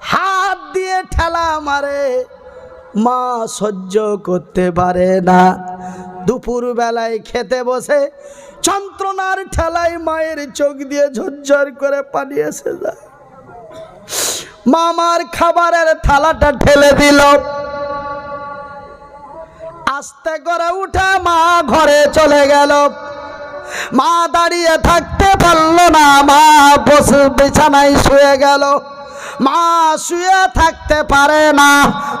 হাত দিয়ে ঠেলা মারে। মা সহ্য করতে পারে না। দুপুর বেলায় খেতে বসে যন্ত্রণার ঠেলায় মায়ের চোখ দিয়ে ঝরঝর করে পানি এসে যায়। মামার খাবারের থালাটা ঠেলে দিল। আস্তে করে উঠে মা ঘরে চলে গেল। মা দাঁড়িয়ে থাকতে পারল না। মা বসে বিছানায় শুয়ে গেল। মা শুয়ে থাকতে পারে না।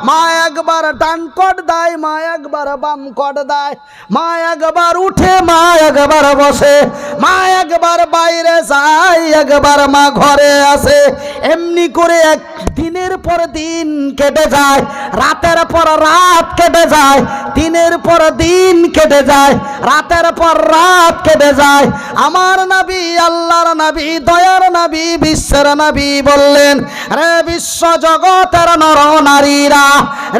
মা একবার ডান কট দেয়, মা একবার বাম কট দেয়। মা একবার উঠে, মা একবার বসে। মা একবার বাইরে যায়, একবার মা ঘরে আসে। এমনি করে এক দিনের পর দিন কেটে যায়। রাতের পর রাত কেটে যায়। দিনের পর দিন কেটে যায়। রাতের পর রাত কেটে যায়। আমার নাবি, আল্লাহর নবী, দয়ার নবী, বিশ্বের নবী বললেন রে বিশ্ব জগতের নর নারীরা,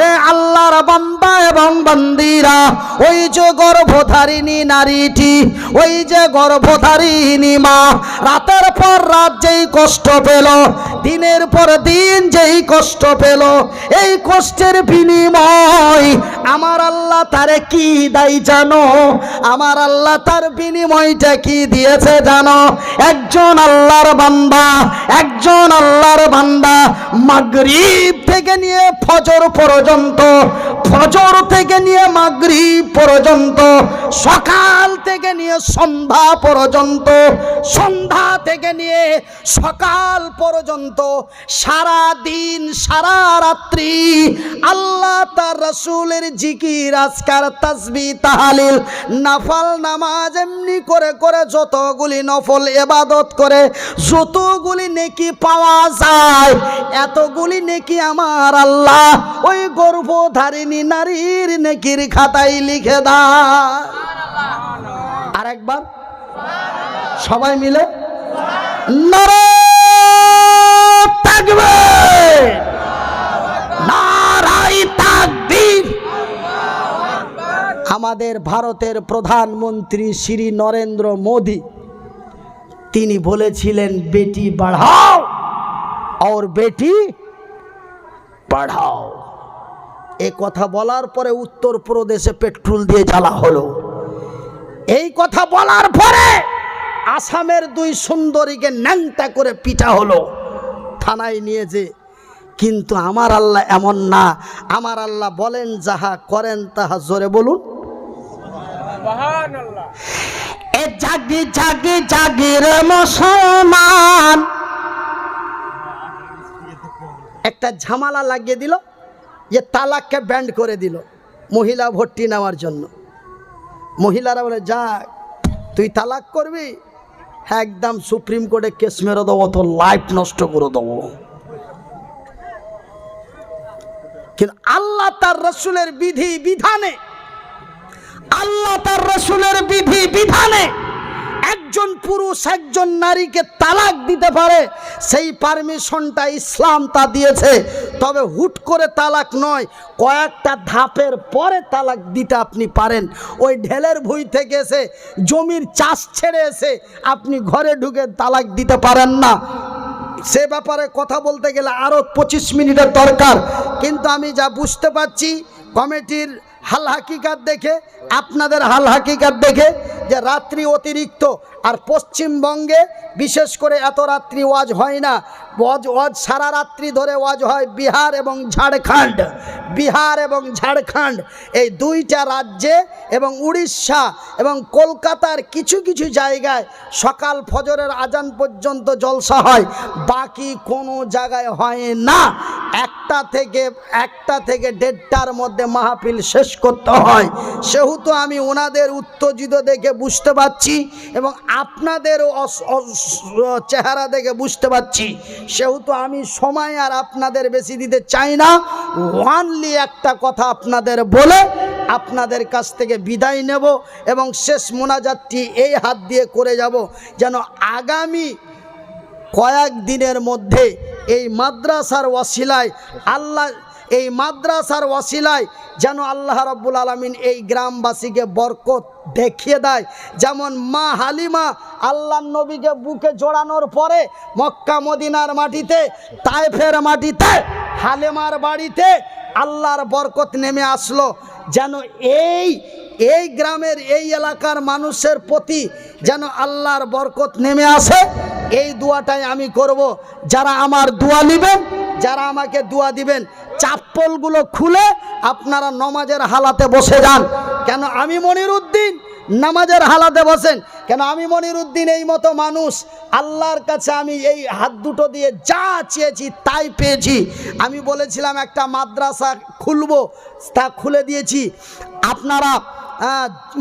রে আল্লাহর বান্দা এবং বন্দিরা, ওই যে গর্ভধারিণী নারীটি, ওই যে গর্ভধারিণী মা, রাতের পর রাত যেই কষ্ট পেল, দিনের পর দিন যেই কষ্ট পেল, এই কষ্টের বিনিময় আমার আল্লাহ তারে কি দেয় জানো? আমার আল্লাহ তার বিনিময়টা কি দিয়েছে জানো? একজন আল্লাহর বান্দা, একজন আল্লাহর বান্দা মাগরিব থেকে নিয়ে ফজর পর্যন্ত ফজর থেকে নিয়ে মাগরিব পর্যন্ত, সকাল থেকে নিয়ে সন্ধ্যা পর্যন্ত, সন্ধ্যা থেকে নিয়ে সকাল পর্যন্ত সারা দিন সারা রাত্রি আল্লাহ তার রসুলের জিকির, আজকার তাসবি তাহালিল, নাফাল, নামাজ এমনি করে করে যতগুলি নফল এবাদত করে, যতগুলি নেকি পাওয়া যায়, এতগুলি নেকি আমার আল্লাহ ওই গর্ভধারিণী নারীর নেকির খাতায় লিখে দা আর একবার সবাই মিলে। নারে থাকবে। নারাই তাকবীর। আমাদের ভারতের প্রধানমন্ত্রী শ্রী নরেন্দ্র মোদী তিনি বলেছিলেন বেটি বাড়াও। और বেটি বাড়াও। এ কথা বলার পরে উত্তরপ্রদেশে পেট্রোল দিয়ে জ্বালা হলো। এই কথা বলার পরে আসামের দুই সুন্দরীকে ন্যাংটা করে পিটা হলো। থানায় নিয়েছে কিন্তু আমার আল্লাহ এমন না। আমার আল্লাহ বলেন যাহা করেন তাহা জোরে বলুন। এ জাগি জাগি জাগি রে মুসলমান। একটা ঝামালা লাগিয়ে দিল। যে তালাককে ব্যান্ড করে দিল মহিলা ভর্তি নেওয়ার জন্য। মহিলারা বলে যাক তুই তালাক করবি, একদম সুপ্রিম কোর্টে কেস মেরে দেবো তো লাইফ নষ্ট করে দেবো। কিন্তু আল্লাহ তার রসুলের বিধি বিধানে, আল্লাহ তার রসুলের বিধি বিধানে একজন পুরুষ, একজন নারীকে তালাক দিতে পারে, সেই পারমিশনটা ইসলাম তা দিয়েছে। তবে হুট করে তালাক নয়, কয়েকটা ধাপের পরে তালাক দিতে আপনি পারেন। ওই ঢেলের ভুঁই থেকে এসে, জমির চাষ ছেড়ে এসে আপনি ঘরে ঢুকে তালাক দিতে পারেন না। সে ব্যাপারে কথা বলতে গেলে আরও পঁচিশ মিনিটের দরকার। কিন্তু আমি যা বুঝতে পারছি, কমিটির হাল হাকিকাত দেখে, আপনাদের হাল হাকিকাত দেখে যে রাত্রি অতিরিক্ত আর পশ্চিমবঙ্গে বিশেষ করে এত রাত্রি ওয়াজ হয় না। ওয়াজ ওয়াজ সারা রাত্রি ধরে ওয়াজ হয় বিহার এবং ঝাড়খণ্ড। বিহার এবং ঝাড়খণ্ড। এই দুইটা রাজ্যে এবং উড়িষ্যা এবং কলকাতার কিছু কিছু জায়গায় সকাল ফজরের আজান পর্যন্ত জলসা হয়। বাকি কোনো জায়গায় হয় না। একটা থেকে একটা থেকে দেড়টার মধ্যে মাহফিল শেষ করতে হয়। সেহেতু আমি ওনাদের উত্তেজিত দেখে বুঝতে পারছি এবং আপনাদেরও চেহারা দেখে বুঝতে পারছি। সেহেতু আমি সময় আর আপনাদের বেশি দিতে চাই না। ওয়ানলি একটা কথা আপনাদের বলে আপনাদের কাছ থেকে বিদায় নেব এবং শেষ মোনাজাতটি এই হাত দিয়ে করে যাব যেন আগামী কয়েক দিনের মধ্যে এই মাদ্রাসার ওয়াসিলায় আল্লাহ এই মাদ্রাসার ওয়াসিলায় যেন আল্লাহ রাব্বুল আলমিন এই গ্রামবাসীকে বরকত দেখিয়ে দেয়। যেমন মা হালিমা আল্লাহ নবীকে বুকে জোড়ানোর পরে মক্কা মদিনার মাটিতে তাইফের মাটিতে, হালেমার বাড়িতে আল্লাহর বরকত নেমে আসলো। যেন এই এই গ্রামের, এই এলাকার মানুষের প্রতি যেন আল্লাহর বরকত নেমে আসে, এই দোয়াটাই আমি করব। যারা আমার দোয়া নেবেন যারা আমাকে দোয়া দিবেন, চাপ্পলগুলো খুলে আপনারা নমাজের হালাতে বসে যান। কেন আমি মনির উদ্দিন? নামাজের হালাতে বসেন। কেন আমি মনির উদ্দিন এই মতো মানুষ? আল্লাহর কাছে আমি এই হাত দুটো দিয়ে যা চেয়েছি তাই পেয়েছি। আমি বলেছিলাম, একটা মাদ্রাসা খুলবো, তা খুলে দিয়েছি। আপনারা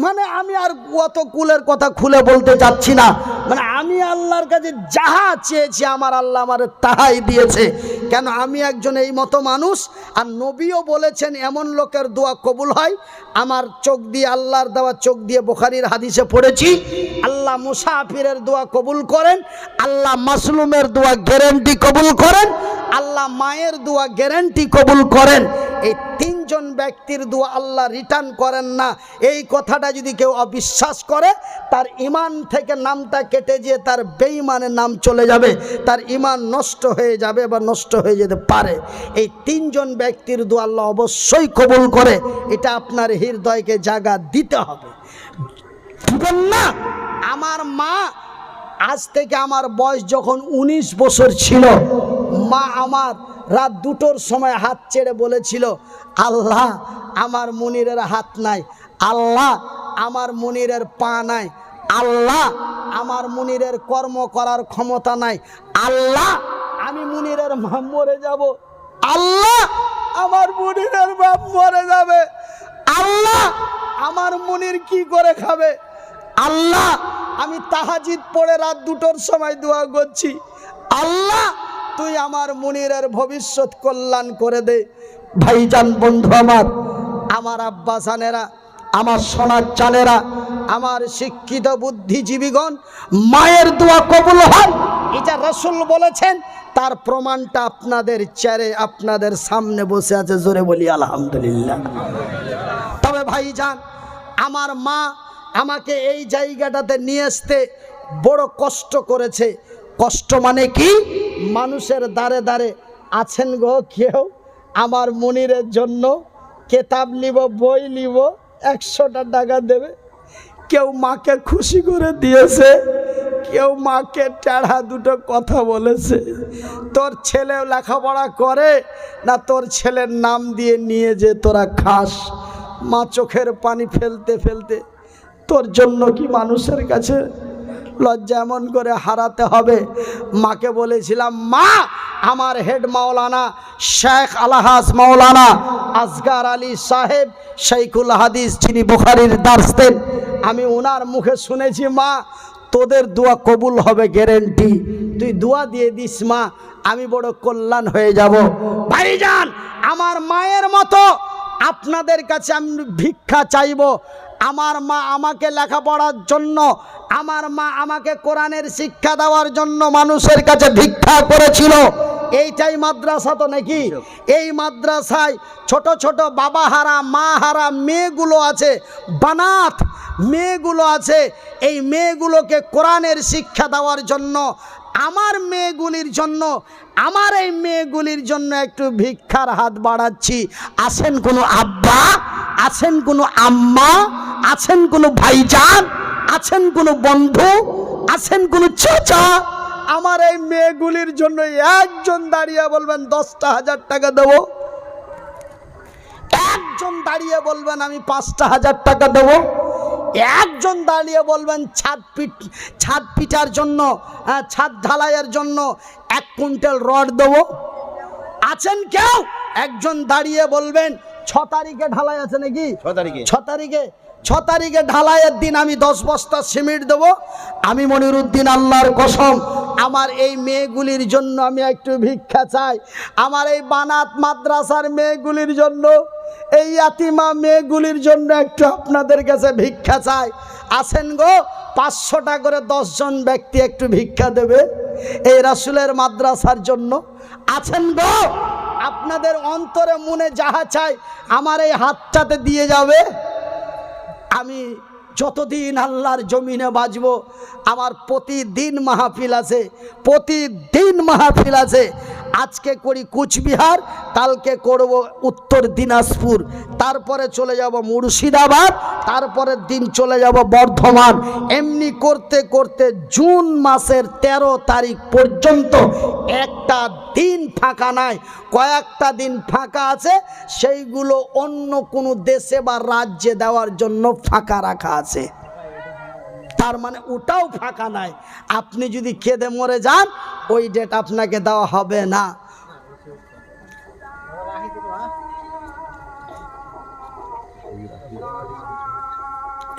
মানে আমি আর অত কুলের কথা খুলে বলতে চাচ্ছি না। মানে আমি আল্লাহর কাছে যাহা চেয়েছি, আমার আল্লাহ আমার তাহাই দিয়েছে। কেন আমি একজন এই মতো মানুষ? আর নবীও বলেছেন, এমন লোকের দোয়া কবুল হয়। আমার চোখ দিয়ে আল্লাহর দেওয়া চোখ দিয়ে বোখারির হাদিসে পড়েছি, আল্লাহ মুসাফিরের দোয়া কবুল করেন, আল্লাহ মাসলুমের দোয়া গ্যারেন্টি কবুল করেন, আল্লাহ মায়ের দোয়া গ্যারেন্টি কবুল করেন। এই তিনজন ব্যক্তির দোয়া আল্লাহ রিটার্ন করেন না, এই কথাটা যদি কেউ অবিশ্বাস করে, তার ইমান থেকে নামটা কেটে যেয়ে তার বেঈমানের নাম চলে যাবে, তার ইমান নষ্ট হয়ে যাবে বা নষ্ট হয়ে যেতে পারে। এই তিনজন ব্যক্তির দোয়া আল্লাহ অবশ্যই কবুল করে, এটা আপনার হৃদয়কে জায়গা দিতে হবে। না, আমার মা আজ থেকে আমার বয়স যখন ১৯ বছর ছিল, মা আমার রাত দুটোর সময় হাত ছেড়ে বলেছিল, আল্লাহ, আমার মনিরের হাত নাই। আল্লাহ, আমার মনিরের পা নাই। আল্লাহ, আমার মনিরের কর্ম করার ক্ষমতা নাই। আল্লাহ, আমি মুনিরের মা মরে যাব। আল্লাহ, আমার মুনিরের বাপ মরে যাবে। আল্লাহ, আমার মুনির কি করে খাবে? আল্লাহ, আমি তাহাজিদ পড়ে রাত দুটোর সময় দোয়া করছি। আল্লাহ তুই আমার মুনিরের ভবিষ্যৎ কল্যাণ করে দে। ভাইজান বন্ধু আমার আমার আব্বাসানেরা আমার সোনার চালেরা আমার শিক্ষিত বুদ্ধিজীবীগণ, মায়ের দোয়া কবুল হন এটা রসুল বলেছেন, তার প্রমাণটা আপনাদের চেয়ারে, আপনাদের সামনে বসে আছে, জোরে বলি আলহামদুলিল্লাহ। তবে ভাইজান, আমার মা আমাকে এই জায়গাটাতে নিয়ে আসতে বড় কষ্ট করেছে। কষ্ট মানে কি? মানুষের দ্বারে দ্বারে আছেন গো কেউ? আমার মনিরের জন্য কেতাব নিব, বই নিব, একশোটা টাকা দেবে। কেউ মাকে খুশি করে দিয়েছে, কেউ মাকে টেढ़া দুটো কথা বলেছে। তোর ছেলে লেখাপড়া করে না তোর ছেলের নাম দিয়ে নিয়ে যে তোরা খাস? মা চোখের পানি ফেলতে ফেলতে তোর জন্য কি মানুষের কাছে লজ্জা এমন করে হারাতে হবে। মাকে বলেছিলাম, মা, আমার হেড মাওলানা শেখ আলহাস মাওলানা আসগার আলী সাহেব শাইখুল হাদিস, যিনি বুখারির দার্স দেন। আমি ওনার মুখে শুনেছি, মা, তোদের দোয়া কবুল হবে, গ্যারেন্টি। তুই দোয়া দিয়ে দিস, মা, আমি বড় কল্যাণ হয়ে যাব। ভাইজান আমার মায়ের মতো আপনাদের কাছে আমি ভিক্ষা চাইব আমার মা আমাকে লেখাপড়ার জন্য, আমার মা আমাকে কোরআনের শিক্ষা দেওয়ার জন্য মানুষের কাছে ভিক্ষা করেছিল। এইটাই মাদ্রাসা তো নাকি? এই মাদ্রাসায় ছোট ছোট বাবা হারা, মা হারা মেয়েগুলো আছে, বানাত মেয়েগুলো আছে। এই মেয়েগুলোকে কোরআনের শিক্ষা দেওয়ার জন্য আমার মেয়েগুলির জন্য, আমার এই মেয়েগুলির জন্য একটু ভিক্ষার হাত বাড়াচ্ছি। আছেন কোনো আব্বা? আছেন কোনো আম্মা? আছেন কোনো ভাইজান? আছেন কোনো বন্ধু? আছেন কোনো চাচা? আমার এই মেয়েগুলির জন্য একজন দাঁড়িয়ে বলবেন, দশটা হাজার টাকা দেবো। একজন দাঁড়িয়ে বলবেন, আমি পাঁচটা হাজার টাকা দেবো। একজন দাঁড়িয়ে বলবেন ছাদ পিট ছাদ পিটার জন্য হ্যাঁ, ছাদ ঢালাইয়ের জন্য এক কুইন্টাল রড দেবো। আছেন কেউ? একজন দাঁড়িয়ে বলবেন ছ তারিখে ঢালাই আছে নাকি? ছ তারিখে। ছ তারিখে ছ তারিখে ঢালাইয়ের দিন আমি দশ বস্তা সিমেন্ট দেবো। আমি মনিরুদ্দিন আল্লাহর কসম, আমার এই মেয়েগুলির জন্য আমি একটু ভিক্ষা চাই। আমার এই বানাত মাদ্রাসার মেয়েগুলির জন্য, এই আতিমা মেয়েগুলির জন্য একটু আপনাদের কাছে ভিক্ষা চাই। আসেন গো, পাঁচশোটা করে দশজন ব্যক্তি একটু ভিক্ষা দেবে এই রাসুলের মাদ্রাসার জন্য। আছেন গো, আপনাদের অন্তরে মনে যাহা চাই, আমার এই হাতটাতে দিয়ে যাবে। আমি যতদিন আল্লাহর জমিনে বাঁচব আমার প্রতিদিন মাহফিল আছে প্রতিদিন মাহফিল আছে। আজকে করি কুচবিহার, কালকে করব উত্তর দিনাজপুর। তারপরে চলে যাব মুর্শিদাবাদ, তারপরের দিন চলে যাব বর্ধমান। এমনি করতে করতে জুন মাসের ১৩ তারিখ পর্যন্ত একটা দিন ফাঁকা নাই। কয়েকটা দিন ফাঁকা আছে, সেইগুলো অন্য কোনো দেশে বা রাজ্যে দেওয়ার জন্য ফাঁকা রাখা আছে। তার মানে ওটাও ফাঁকা নাই। আপনি যদি খেদে মরে যান, ওই ডেট আপনাকে দেওয়া হবে না।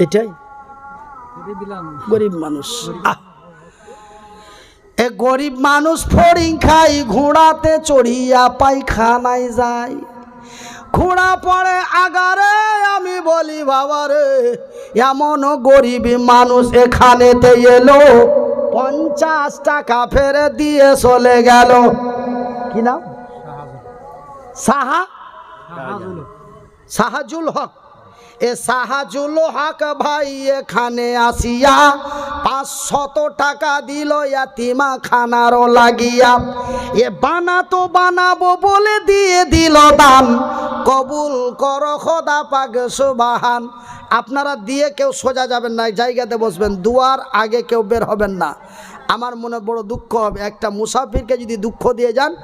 এটাই। গরিব মানুষ। এ গরিব মানুষ ফড়িং খাই ঘোড়াতে চড়িয়া পায়খানায় যায়। ঘোড়া পড়ে আগারে, আমি বলি বাবারে এমন গরিব মানুষ এখানেতে এলো। পঞ্চাশ টাকা ফেরে দিয়ে চলে গেল। কি নাম? সাহা? সাহাজুল হক। এ সাহাজুল হক ভাই এখানে আসিয়া পাঁচশত টাকা দিল ইয়াতিমা খানারও লাগিয়া। এ বানাতো বানাবো বলে দিয়ে দিল দান। কবুল কর খোদা পাক সুবাহান। আপনারা দিয়ে কেউ সোজা যাবেন না জায়গাতে বসবেন। দুয়ার আগে কেউ বের হবেন না। আমার মনে বড় দুঃখ হবে। একটা মুসাফিরকে যদি দুঃখ দিয়ে যান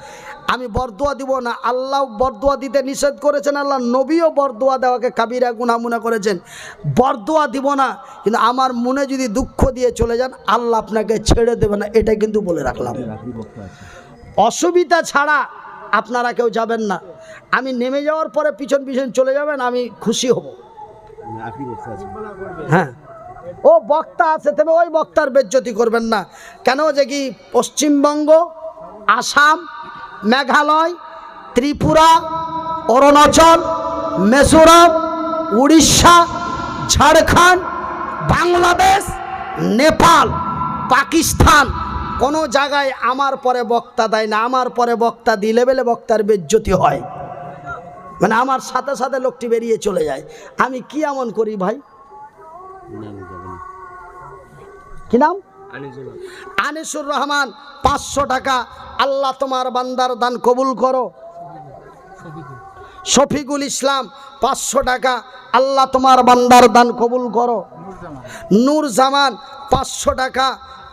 আমি বরদোয়া দিব না। আল্লাহ বরদোয়া দিতে নিষেধ করেছেন আল্লাহ নবীও বরদোয়া দেওয়াকে কাবিরা গুণা মনে করেছেন। বরদোয়া দিব না কিন্তু আমার মনে যদি দুঃখ দিয়ে চলে যান আল্লাহ আপনাকে ছেড়ে দেবে না। এটা কিন্তু বলে রাখলাম। অসুবিধা ছাড়া আপনারা কেউ যাবেন না। আমি নেমে যাওয়ার পরে পিছন পিছন চলে যাবেন আমি খুশি হব। হ্যাঁ। ও বক্তা আছে, তবে ওই বক্তার বেজ্জতি করবেন না। কেন যে কি পশ্চিমবঙ্গ, আসাম, মেঘালয়, ত্রিপুরা, অরুণাচল, মিজোরাম, উড়িষ্যা, ঝাড়খণ্ড, বাংলাদেশ, নেপাল, পাকিস্তান, কোনো জায়গায় আমার পরে বক্তা দেয় না। আমার পরে বক্তা দিলে বেলে বক্তার বেজ্জতি হয়। মানে আমার সাথে সাথে লোকটি বেরিয়ে চলে যায়। আমি কি এমন করি ভাই? কি নাম? আনিসুর রহমান পাঁচশো টাকা। আল্লাহ তোমার বান্দার দান কবুল করো। শফিকুল ইসলাম পাঁচশো টাকা। আল্লাহ তোমার বান্দার দান কবুল করো। নূর জামান পাঁচশো টাকা।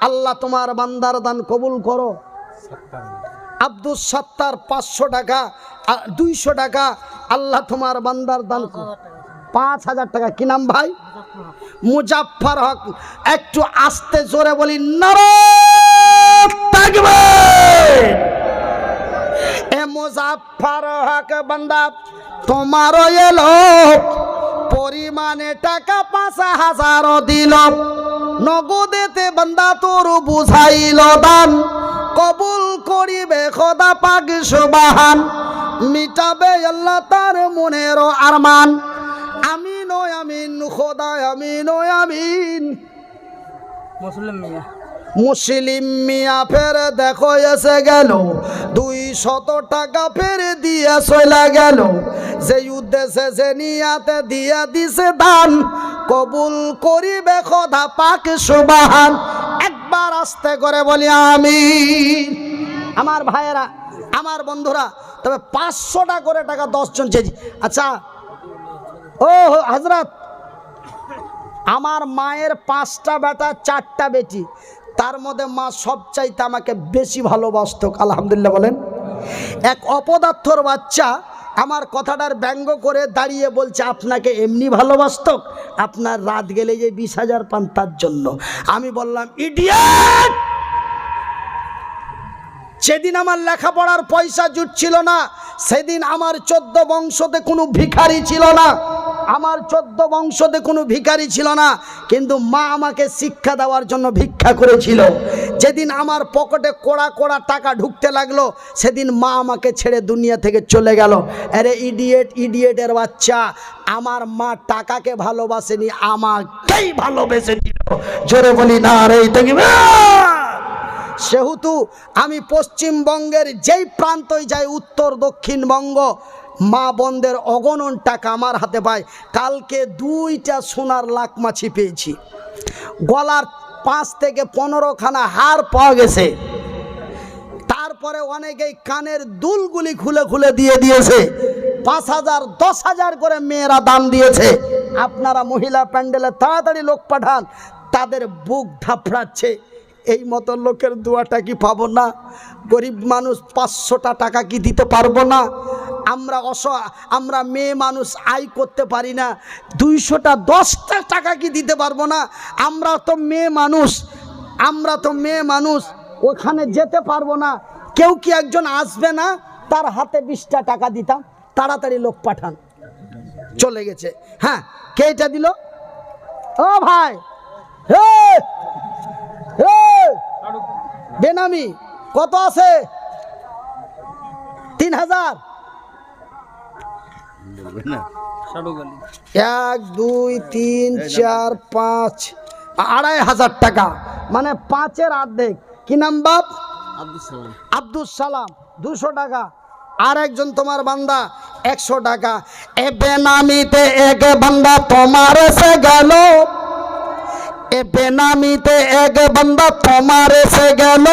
আল্লাহ তোমার বান্দার দান কবুল করো। আব্দুল সত্তার পাঁচশো টাকা। দুইশো টাকা। আল্লাহ তোমার বান্দার দান করো। পাঁচ হাজার টাকা। কি নাম ভাই? মুজাফর হক। একটু আস্তে জোরে বলি, নারায়ণ তাকবীর। এ মুজাফফর হক বান্দা, তোমারও এলো পরিমাণে টাকা পাঁচ হাজার দিল। নগদেতে বান্দা তোর বুঝাইল দান। কবুল করিবে খোদা পাক সুবাহান। মিটাবে আল্লাহ তার মনের আরমান। আমিন ও আমিন ও আমিন। মুসলিম মিয়া। মুসলিম মিয়া ফের দেখো এসে গেল। দুই শত টাকা ফের দিয়ে চলে গেল। যে উদ্দেশ্যে সে নিয়াতে দিয়া দিছে দান কবুল করিবে খোদা পাক সুবাহান। একবার আস্তে করে বলি আমি আমার ভাইয়েরা আমার বন্ধুরা তবে পাঁচশোটা করে টাকা দশজন চেয়েছি আচ্ছা ও হাজরাত আমার মায়ের পাঁচটা বেটা, চারটা বেটি, তার মধ্যে মা সবচাইতে আমাকে বেশি ভালোবাসত, আলহামদুলিল্লাহ বলেন। এক অপদার্থর বাচ্চা আমার কথাটার ব্যঙ্গ করে দাঁড়িয়ে বলছে, আপনাকে এমনি ভালোবাসত? আপনার রাত গেলে যে বিশ হাজার পান তার জন্য। আমি বললাম, ইডিয়েট! যেদিন আমার লেখাপড়ার পয়সা জুটছিল না, সেদিন আমার চোদ্দ বংশতে কোনো ভিখারি ছিল না। আমার চোদ্দ বংশতে কোনো ভিখারি ছিল না, কিন্তু মা আমাকে শিক্ষা দেওয়ার জন্য ভিক্ষা করেছিল। যেদিন আমার পকেটে কোড়া কোড়া টাকা ঢুকতে লাগল, সেদিন মা আমাকে ছেড়ে দুনিয়া থেকে চলে গেল। আরে ইডিয়েট ইডিয়েটের বাচ্চা, আমার মা টাকাকে ভালোবাসেনি, আমাকেই ভালোবেসেছিল। জোরে বলি, না রে সেহেতু আমি পশ্চিমবঙ্গের যেই প্রান্তই যাই, উত্তর দক্ষিণবঙ্গ মা বন্ধের অগণন টাকা আমার হাতে পায়। কালকে দুইটা সোনার লাখ মাছি পেয়েছি গলার পাঁচ থেকে পনেরোখানা হার পাওয়া গেছে। তারপরে অনেকেই কানের দুলগুলি খুলে খুলে দিয়ে দিয়েছে। পাঁচ হাজার, দশ হাজার করে মেয়েরা দান দিয়েছে। আপনারা মহিলা প্যান্ডেলে তাড়াতাড়ি লোক পাঠান, তাদের বুক ধাপড়াচ্ছে। এই মতো লোকের দোয়াটা কি পাবো না? গরিব মানুষ পাঁচশোটা টাকা কি দিতে পারব না? আমরা অস, আমরা মেয়ে মানুষ আয় করতে পারি না। দুইশোটা, দশটা টাকা কি দিতে পারব না? আমরা তো মেয়ে মানুষ, আমরা তো মেয়ে মানুষ, ওখানে যেতে পারব না। কেউ কি একজন আসবে না? তার হাতে বিশটা টাকা দিতাম, তাড়াতাড়ি লোক পাঠান। চলে গেছে। হ্যাঁ কে এটা দিল? ও ভাই বেনামি, কত আছে? তিন হাজার। এক দুই তিন চার পাঁচ আড়াই হাজার টাকা। মানে পাঁচের অর্ধেক। কি নাম বাপ? আব্দুল সালাম। দুশো টাকা। আর একজন তোমার বান্দা একশো টাকা। এ বেনামিতে এক বান্দা তোমার এসে গেল। এ বেনামিতে এক বান্দা তোমার এসে গেল।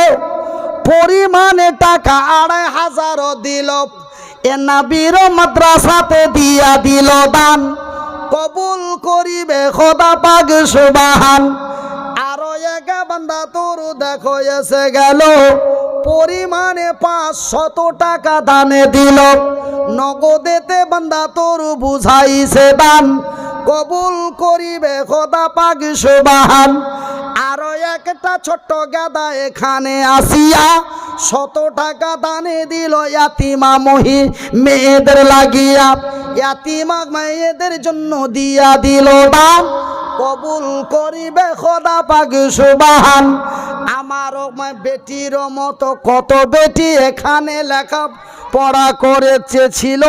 পরিমাণে টাকা আড়াই হাজারও দিল। এ নাবির মাদ্রাসাতে দিয়া দিল দান। কবুল করিবে খোদা পাগ সুবাহান। আরও এক বান্দা তোর দেখো এসে গেল। পরিমাণে পাঁচ শত টাকা দানে দিল। নগদেতে বান্দা তোর বুঝাইছে দান। কবুল করিবে খোদা পাগ সুবাহান। আরও একটা ছোট্ট গাদা এখানে আসিয়া শত টাকা দানে দিল ইয়াতিমা মহি মেয়েদের লাগিয়া। ইয়াতিমা মেয়েদের জন্য দিয়া দিল দান। কবুল করিবে খোদা পাগ সুবাহান। আমারও মা- বেটির মতো কত বেটি এখানে লেখা পড়া করেছে ছিল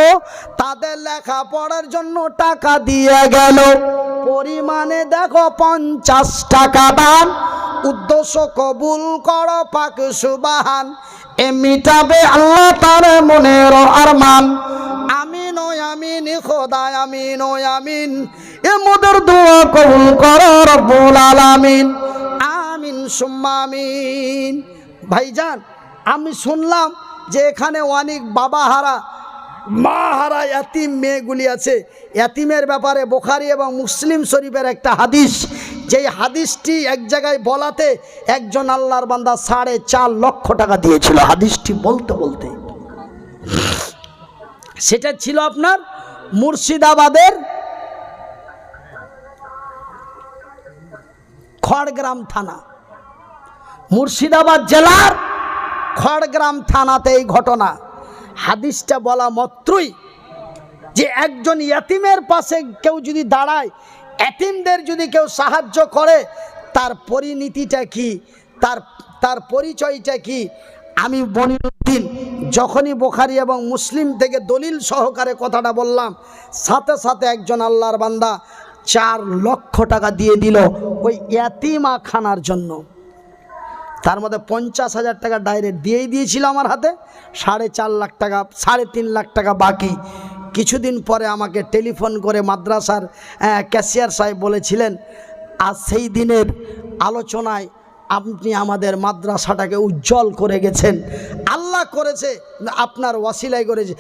তাদের লেখা পড়ার জন্য টাকা দিয়ে গেল। পরিমাণে দেখো পঞ্চাশ টাকা দান, উদ্দেশ্য কবুল কর, পাক সুবাহান। এ মিটাবে আল্লাহ তার মনের আরমান। আমিন ও আমিন খোদায় আমিন ও আমিন। এ মোদের দোয়া কবুল কর রব্বুল আলামিন। আমিন সুম্মা আমিন। ভাইজান, আমি শুনলাম যে এখানে অনেক বাবা হারা, মা হারা এতিম মেয়েগুলি আছে। এতিমের ব্যাপারে বোখারি এবং মুসলিম শরীফের একটা হাদিস। যেই হাদিসটি এক জায়গায় বলাতে একজন আল্লাহর বান্দা সাড়ে চার লক্ষ টাকা দিয়েছিল। হাদিসটি বলতে বলতে। সেটা ছিল আপনার মুর্শিদাবাদের খড়গ্রাম থানা। মুর্শিদাবাদ জেলার খড়গ্রাম থানাতে এই ঘটনা। হাদিসটা বলা মাত্রই যে একজন ইয়াতিমের পাশে কেউ যদি দাঁড়ায় এতিমদের যদি কেউ সাহায্য করে, তার পরিণতিটা কি? তার তার পরিচয়টা কি? আমি বনিরুদ্দিন, যখনই বোখারি এবং মুসলিম থেকে দলিল সহকারে কথাটা বললাম, সাথে সাথে একজন আল্লাহর বান্দা চার লক্ষ টাকা দিয়ে দিল ওই ইয়াতিমা খানার জন্য। তার মধ্যে পঞ্চাশ হাজার টাকা ডাইরেক্ট দিয়েই দিয়েছিল আমার হাতে। সাড়ে চার লাখ টাকা, সাড়ে তিন লাখ টাকা বাকি। কিছুদিন পরে আমাকে টেলিফোন করে মাদ্রাসার ক্যাশিয়ার সাহেব বলেছিলেন আর সেই দিনের আলোচনায় আপনি আমাদের মাদ্রাসাটাকে উজ্জ্বল করে গেছেন। আল্লাহ করেছে, আপনার ওয়াসিলাই করেছে।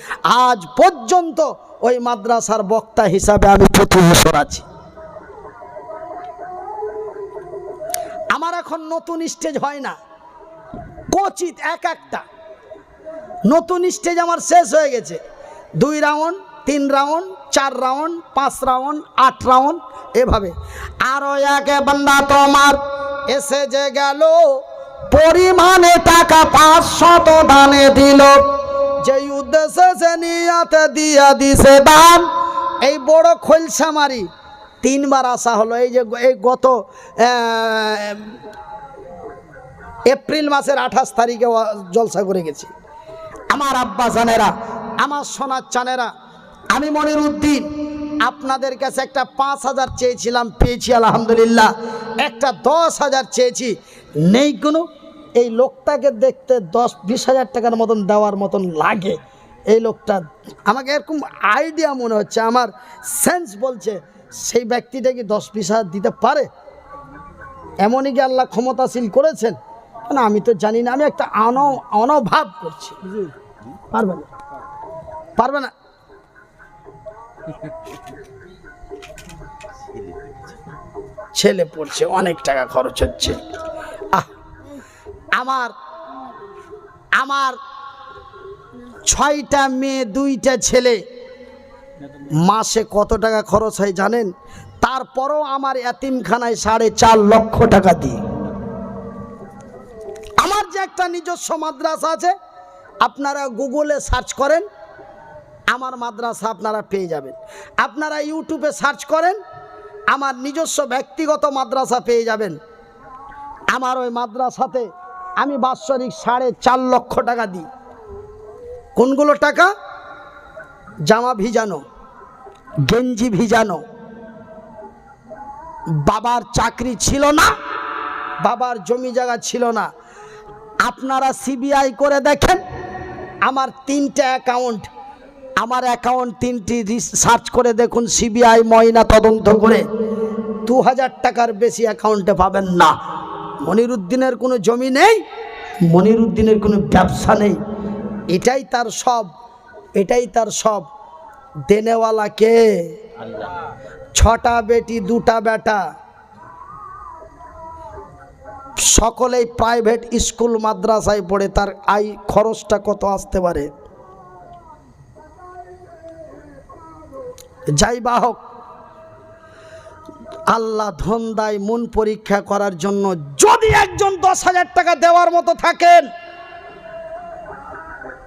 আজ পর্যন্ত ওই মাদ্রাসার বক্তা হিসাবে আমি প্রতি আছি। আমার এখন নতুন স্টেজ হয় না। কচিত এক একটা। নতুন স্টেজ আমার শেষ হয়ে গেছে। দুই রাউন্ড তিন রাউন্ড চার রাউন্ড পাঁচ রাউন্ড আট রাউন্ড এভাবে। আরও একে বান্দা তোমার এসে যে গেল, পরিমাণে টাকা পাঁচশত দানে দিল। যেই উদ্দেশ্যে সে নিয়াতে দিয়া দিছে দান, এই বড় খোলসামারি। তিনবার আসা হলো। এই যে এই গত এপ্রিল মাসের আঠাশ তারিখে জলসা করে গেছি। আমার আব্বা জানেরা, আমার সোনার চানেরা, আমি মনির উদ্দিন, আপনাদের কাছে একটা পাঁচ হাজার চেয়েছিলাম, পেয়েছি আলহামদুলিল্লাহ। একটা দশ হাজার চেয়েছি। নেই কোনো, এই লোকটাকে দেখতে দশ, বিশ হাজার টাকার মতন দেওয়ার মতন লাগে। এই লোকটা, আমাকে এরকম আইডিয়া মনে হচ্ছে, আমার সেন্স বলছে, সেই ব্যক্তিটা কি দশ বিশ হাজার দিতে পারে? এমনই কি আল্লাহ ক্ষমতাশীল করেছেন? না আমি তো জানি না, আমি একটা অন অনভাব করছি। পারবে না। পারবে না। ছেলে পড়ছে, অনেক টাকা খরচ হচ্ছে। আহ, আমার আমার ছয়টা মেয়ে, দুইটা ছেলে। মাসে কত টাকা খরচ হয় জানেন? তারপরও আমার এতিমখানায় সাড়ে চার লক্ষ টাকা দিই আমার যে একটা নিজস্ব মাদ্রাসা আছে, আপনারা গুগলে সার্চ করেন, আমার মাদ্রাসা আপনারা পেয়ে যাবেন। আপনারা ইউটিউবে সার্চ করেন, আমার নিজস্ব ব্যক্তিগত মাদ্রাসা পেয়ে যাবেন। আমার ওই মাদ্রাসাতে আমি বাৎসরিক সাড়ে চার লক্ষ টাকা দিই। কোনগুলো টাকা? জামা ভিজানো, গেঞ্জি ভিজানো। বাবার চাকরি ছিল না, বাবার জমি জায়গা ছিল না। আপনারা সিবিআই করে দেখেন, আমার তিনটে অ্যাকাউন্ট। আমার অ্যাকাউন্ট তিনটি সার্চ করে দেখুন সিবিআই ময়না তদন্ত করে। দু হাজার টাকার বেশি অ্যাকাউন্টে পাবেন না। মনিরুদ্দিনের কোনো জমি নেই, মনিরুদ্দিনের কোনো ব্যবসা নেই। এটাই তার সব, এটাই তার সব। দেনেওয়ালা কে? ছটা বেটি, দুটা বেটা। সকলেই প্রাইভেট স্কুল মাদ্রাসায় পড়ে, তার আই খরচটা কত আসতে পারে? যাই বা হোক, আল্লাহ ধন দায় মন পরীক্ষা করার জন্য যদি একজন দশ হাজার টাকা দেওয়ার মতো থাকেন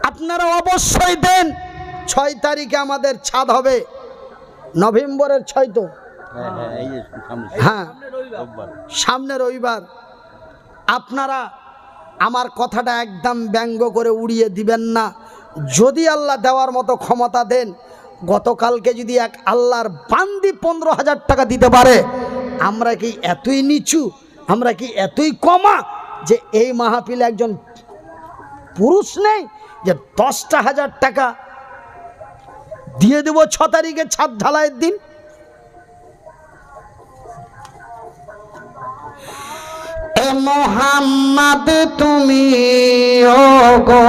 আপনারা অবশ্যই দেন। ছয় তারিখে আমাদের ছাদ হবে। নভেম্বরের ছয় তো। হ্যাঁ। সামনে রোববার। আপনারা আমার কথাটা একদম ব্যঙ্গ করে উড়িয়ে দিবেন না। যদি আল্লাহ দেওয়ার মতো ক্ষমতা দেন, গতকালকে যদি এক আল্লাহর বান্দি পনেরো হাজার টাকা দিতে পারে, আমরা কি এতই নিচু? আমরা কি এতই কমা যে এই মাহফিলে একজন পুরুষ নেই? যে দশটা হাজার টাকা দিয়ে দেবো ছ তারিখে ছাদ ঢালাইয়ের দিন। মোহাম্মদ, তুমি গো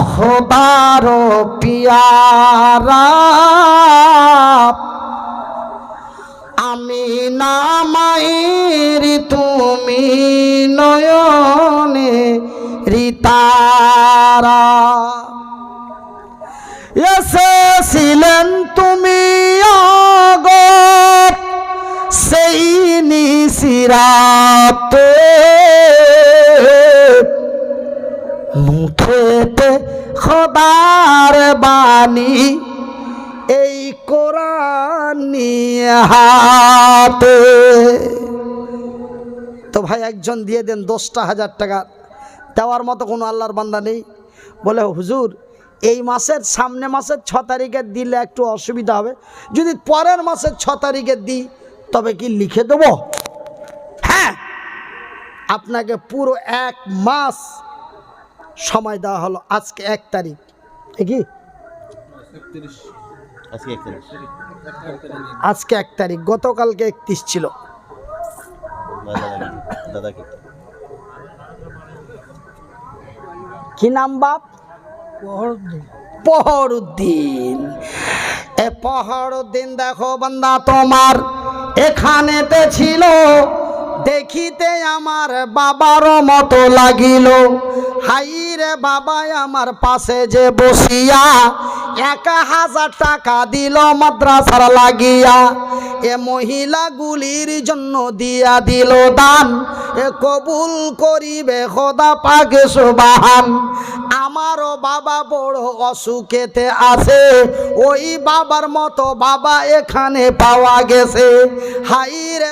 খোদার পিয়ারা। আমি নামাইর, তুমি নয়নে রিতারা। এসেছিলেন তুমি সেই নিশিরাতে। মুখেতে খোদার বাণী, এই কোরআন হাতে। তো ভাই, একজন দিয়ে দেন দশটা হাজার টাকা। দেওয়ার মতো কোনো আল্লাহর বান্দা নেই। বলে হুজুর এই মাসের সামনে মাসের ছ তারিখে দিলে একটু অসুবিধা হবে। যদি পরের মাসের ছ তারিখে দিই তবে কি লিখে দেব? হ্যাঁ আপনাকে পুরো এক মাস সময় দেওয়া হলো। আজকে এক তারিখ। কি? আজকে এক তারিখ। গতকালকে একত্রিশ ছিল। দাদাকে। কি নাম বাপ? পহরুদ্দিন এ পহরুদ্দিন দেখো বান্দা তোমার। এখানেতে ছিল দেখিতে আমার বাবারও মতো লাগিল। হাই রে বাবা, আমার পাশে যে বসিয়া এক হাজার টাকা দিল মাদ্রাসার লাগিয়া। এ মহিলাগুলির জন্য দিয়া দিল দান। এ কবুল করিবে খোদা পাকে সুবাহান। আমারও বাবা বড় অসুখেতে আছে। ওই বাবার মতো বাবা এখানে পাওয়া গেছে। হাই রে